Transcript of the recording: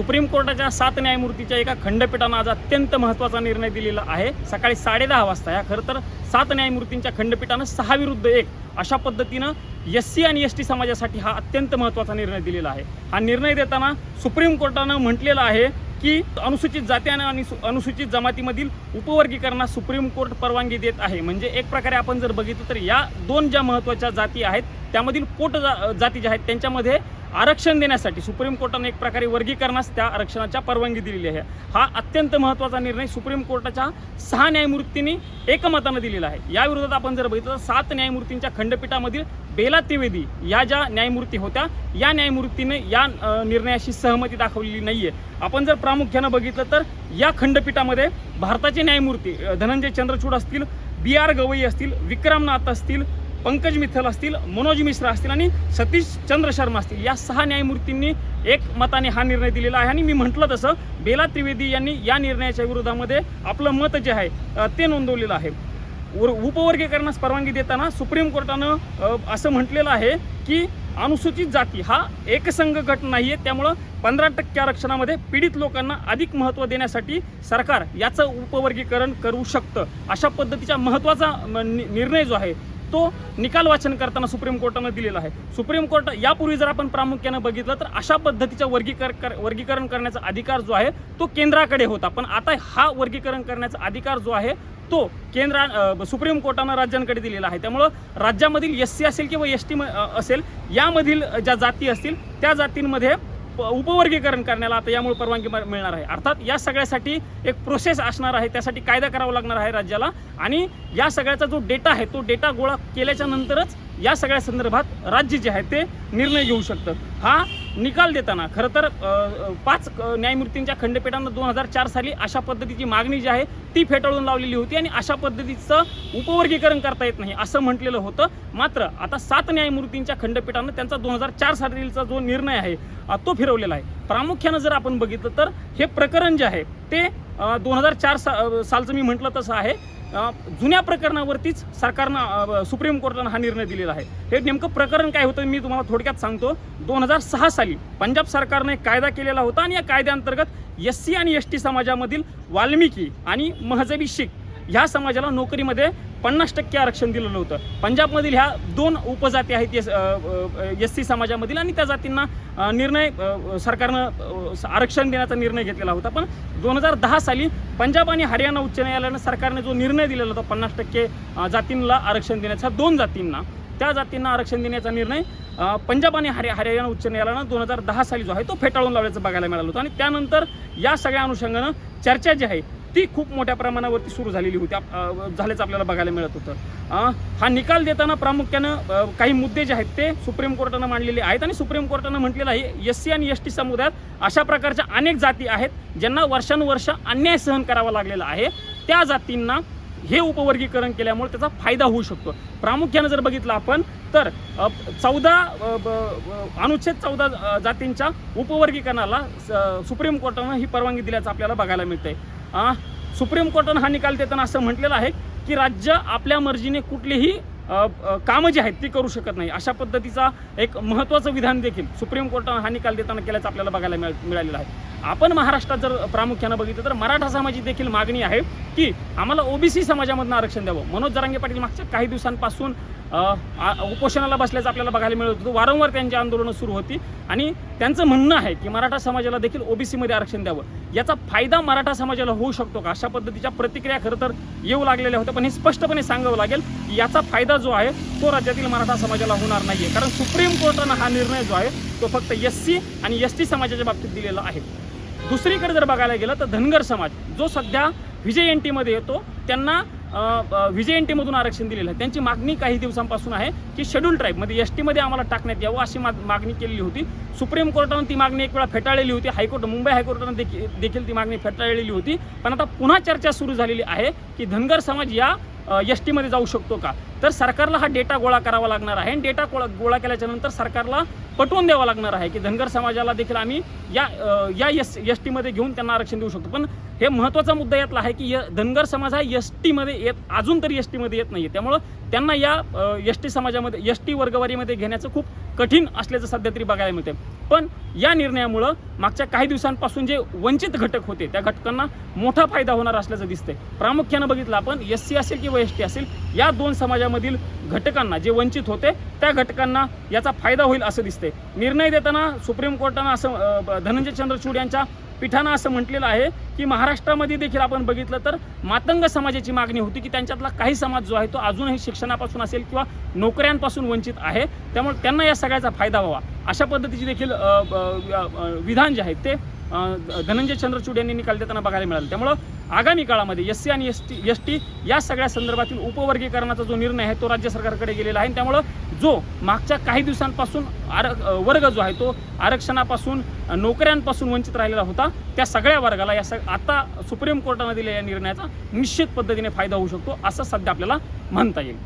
Supreme कोर्टाच्या सात न्यायमूर्तीच्या एका खंडपीठानं आज अत्यंत महत्त्वाचा निर्णय दिलेला आहे. सकाळी साडेदहा वाजता या. खरं तर सात न्यायमूर्तींच्या खंडपीठानं सहा विरुद्ध एक अशा पद्धतीनं एस सी आणि एस टी समाजासाठी हा अत्यंत महत्त्वाचा निर्णय दिलेला आहे. हा निर्णय देताना सुप्रीम कोर्टानं म्हटलेलं आहे की अनुसूचित जाती आणि सु- अनुसूचित जमातीमधील उपवर्गीकरणास सुप्रीम कोर्ट परवानगी देत आहे. म्हणजे एक प्रकारे आपण जर बघितलं तर या दोन ज्या महत्त्वाच्या जाती आहेत त्यामधील पोट जा जाती ज्या आहेत त्यांच्यामध्ये आरक्षण देण्यासाठी सुप्रीम कोर्टाने एक प्रकारे वर्गीकरणास त्या आरक्षणाच्या परवानगी दिलेली आहे. हा अत्यंत महत्त्वाचा निर्णय सुप्रीम कोर्टाच्या सहा न्यायमूर्तींनी एकमतानं दिलेला आहे. या विरोधात आपण जर बघितलं तर सात न्यायमूर्तींच्या खंडपीठामधील बेला त्रिवेदी या ज्या न्यायमूर्ती होत्या या न्यायमूर्तीने या निर्णयाशी सहमती दाखवलेली नाही आहे आपण जर प्रामुख्यानं बघितलं तर या खंडपीठामध्ये भारताचे न्यायमूर्ती धनंजय चंद्रचूड असतील बी आर गवई असतील विक्रमनाथ असतील पंकज मित्तल असतील मनोज मिश्रा असतील आणि सतीश चंद्र शर्मा असतील. या सहा न्यायमूर्तींनी एक मताने हा निर्णय दिलेला आहे. आणि मी म्हटलं तसं बेला त्रिवेदी यांनी या निर्णयाच्या विरोधामध्ये आपलं मत जे आहे ते नोंदवलेलं आहे. उर उपवर्गीकरणास परवानगी देताना सुप्रीम कोर्टानं असं म्हटलेलं आहे की अनुसूचित जाती हा एकसंघ गट नाही आहे त्यामुळं पंधरा टक्के आरक्षणामध्ये पीडित लोकांना अधिक महत्त्व देण्यासाठी सरकार याचं उपवर्गीकरण करू शकतं. अशा पद्धतीचा महत्त्वाचा म, नि- निर्णय जो आहे तो निकाल वाचन करताना सुप्रीम कोर्टानं दिलेला आहे. सुप्रीम कोर्ट यापूर्वी जर आपण प्रामुख्यानं बघितलं तर अशा पद्धतीच्या वर्गीकर कर- वर्गीकरण करण्याचा अधिकार जो आहे तो केंद्राकडे होता. पण आता हा वर्गीकरण करण्याचा अधिकार जो आहे तो केंद्र सुप्रीम कोर्टानं राज्यांकडे दिलेला आहे. त्यामुळं राज्यामधील एस सी असेल किंवा एस टी असेल यामधील ज्या जाती असतील त्या जातींमध्ये उपवर्गीकरण करण्याला आता यामुळे परवानगी मिळणार आहे. अर्थात या सगळ्यासाठी एक प्रोसेस असणार आहे. त्यासाठी कायदा करावा लागणार आहे राज्याला. आणि या सगळ्याचा जो डेटा आहे तो डेटा गोळा केल्याच्या नंतरच या सगळ्या संदर्भात राज्य जे आहे ते निर्णय घेऊ शकतं. हा निकाल देताना खरं तर पाच न्यायमूर्तींच्या खंडपीठानं दोन हजार चार साली अशा पद्धतीची मागणी जी आहे ती फेटाळून लावलेली होती आणि अशा पद्धतीचं उपवर्गीकरण करता येत नाही असं म्हटलेलं होतं. मात्र आता सात न्यायमूर्तींच्या खंडपीठानं त्यांचा दोन हजार चार सालीचा जो निर्णय आहे तो फिरवलेला आहे. प्रामुख्यानं जर आपण बघितलं तर हे प्रकरण जे आहे ते दोन हजार चार सा सालचं मी म्हटलं तसं आहे जुन्या प्रकरणावरतीच सरकारनं सुप्रीम कोर्टानं हा निर्णय दिलेला आहे. हे नेमकं प्रकरण काय होतं मी तुम्हाला थोडक्यात सांगतो. दोन हजार सहा साली पंजाब सरकारने एक कायदा केलेला होता आणि या कायद्याअंतर्गत एस सी आणि एस टी समाजामधील वाल्मिकी आणि महजबी शीख ह्या समाजाला नोकरीमध्ये पन्नास टक्के आरक्षण दिलेलं होतं पंजाबमधील ह्या दोन उपजाती आहेत एस एस सी समाजामधील आणि त्या जातींना निर्णय सरकारनं आरक्षण देण्याचा निर्णय घेतलेला होता. पण दोन हजार दहा साली पंजाब आणि हरियाणा उच्च न्यायालयानं सरकारने जो निर्णय दिलेला होता पन्नास टक्के जातींना आरक्षण देण्याचा दोन जातींना त्या जातींना आरक्षण देण्याचा निर्णय पंजाब आणि हरि हरियाणा उच्च न्यायालयानं दोन हजार दहा साली जो आहे तो फेटाळून लावल्याचं बघायला मिळालं होतं. आणि त्यानंतर या सगळ्या अनुषंगानं चर्चा जी आहे ती खूप मोठ्या प्रमाणावरती सुरू झालेली होती. झालेच झाल्याचं आपल्याला बघायला मिळत होतं. हा निकाल देताना प्रामुख्यानं काही मुद्दे जे आहेत ते सुप्रीम कोर्टानं मांडलेले आहेत आणि सुप्रीम कोर्टानं म्हटलेलं आहे एस सी आणि एस टी समुदायात अशा प्रकारच्या अनेक जाती आहेत ज्यांना वर्षानुवर्ष अन्याय सहन करावा लागलेला आहे. त्या जातींना हे उपवर्गीकरण केल्यामुळे त्याचा फायदा होऊ शकतो. प्रामुख्यानं जर बघितलं आपण तर चौदा अनुच्छेद चौदा जातींच्या उपवर्गीकरणाला सुप्रीम कोर्टानं ही परवानगी दिल्याचं आपल्याला बघायला मिळतंय. सुप्रीम कोर्टानं हा निकाल देताना असं म्हटलेलं आहे की राज्य आपल्या मर्जीने कुठलीही कामं जी आहेत ती करू शकत नाही. अशा पद्धतीचा एक महत्त्वाचं विधान देखील सुप्रीम कोर्टानं हा निकाल देताना केल्याचं आपल्याला बघायला मिळ मिळालेलं आहे. आपण महाराष्ट्रात जर प्रामुख्यानं बघितलं तर मराठा समाजाची देखील मागणी आहे की आम्हाला ओबीसी समाजामधनं आरक्षण द्यावं. मनोज जरांगे पाटील मागच्या काही दिवसांपासून उपोषणाला बसल्याचं आपल्याला बघायला मिळत होतं. वारंवार त्यांची आंदोलनं सुरू होती आणि त्यांचं म्हणणं आहे की मराठा समाजाला देखील ओबीसीमध्ये आरक्षण द्यावं. याचा फायदा मराठा समाजाला होऊ शकतो का? अशा पद्धतीच्या प्रतिक्रिया खरं तर येऊ लागलेल्या होत्या पण हे स्पष्टपणे सांगावं लागेल की याचा फायदा जो आहे तो राज्यातील मराठा समाजाला होणार नाही आहे कारण सुप्रीम कोर्टानं हा निर्णय जो आहे तो फक्त एस सी आणि एस टी समाजाच्या बाबतीत दिलेला आहे. दुसरीकडे जर बघायला गेलं तर धनगर समाज जो सध्या विजय एन टीमध्ये येतो त्यांना विजय एन टीमधून आरक्षण दिलेलं आहे. त्यांची मागणी काही दिवसांपासून आहे की शेड्यूल ट्राईबमध्ये एस टीमध्ये आम्हाला टाकण्यात यावं अशी माग मागणी केलेली होती. सुप्रीम कोर्टानं ती मागणी एक वेळा फेटाळलेली होती. हायकोर्ट मुंबई हायकोर्टानं देखील देखील ती मागणी फेटाळलेली होती. पण आता पुन्हा चर्चा सुरू झालेली आहे की धनगर समाज या एस टीमध्ये जाऊ शकतो का? तर सरकारला हा डेटा गोळा करावा लागणार आहे. आणि डेटा गोळा गोळा केल्याच्यानंतर सरकारला पटवून द्यावा लागणार आहे की धनगर समाजाला देखील आम्ही या या एस एस टीमध्ये घेऊन त्यांना आरक्षण देऊ शकतो. पण हे महत्त्वाचा मुद्दा यातला आहे की य धनगर समाज हा एस टीमध्ये येत अजून तरी एस टीमध्ये येत नाही त्यामुळं त्यांना या एस टी समाजामध्ये एस टी वर्गवारीमध्ये घेण्याचं खूप कठीण असल्याचं सध्या तरी बघायला मिळते पण या निर्णयामुळं मागच्या काही दिवसांपासून जे वंचित घटक होते त्या घटकांना मोठा फायदा होणार असल्याचं दिसतंय. प्रामुख्यानं बघितलं आपण एस सी असेल किंवा एस टी असेल या दोन समाजामधील घटकांना जे वंचित होते त्या घटकांना याचा फायदा होईल असं दिसतंय. निर्णय देताना सुप्रीम कोर्टानं असं धनंजय चंद्रचूड यांच्या पीठानं असं म्हटलेलं आहे की महाराष्ट्रामध्ये देखील आपण बघितलं तर मातंग समाजाची मागणी होती की त्यांच्यातला काही समाज जो आहे तो अजूनही शिक्षणापासून असेल किंवा नोकऱ्यांपासून वंचित आहे. त्यामुळे त्यांना या सगळ्याचा फायदा व्हावा. अशा पद्धतीची देखील विधान जे आहेत ते धनंजय चंद्रचूड यांनी निकाल देताना बघायला मिळाला. त्यामुळं आगामी काळामध्ये एस सी आणि एस टी एस टी या सगळ्या संदर्भातील उपवर्गीकरणाचा जो निर्णय आहे तो राज्य सरकारकडे गेलेला आहे. आणि त्यामुळं जो मागच्या काही दिवसांपासून आर वर्ग जो आहे तो आरक्षणापासून नोकऱ्यांपासून वंचित राहिलेला होता त्या सगळ्या वर्गाला या सग आता सुप्रीम कोर्टानं दिलेल्या निर्णयाचा निश्चित पद्धतीने फायदा होऊ शकतो असं सध्या आपल्याला म्हणता येईल.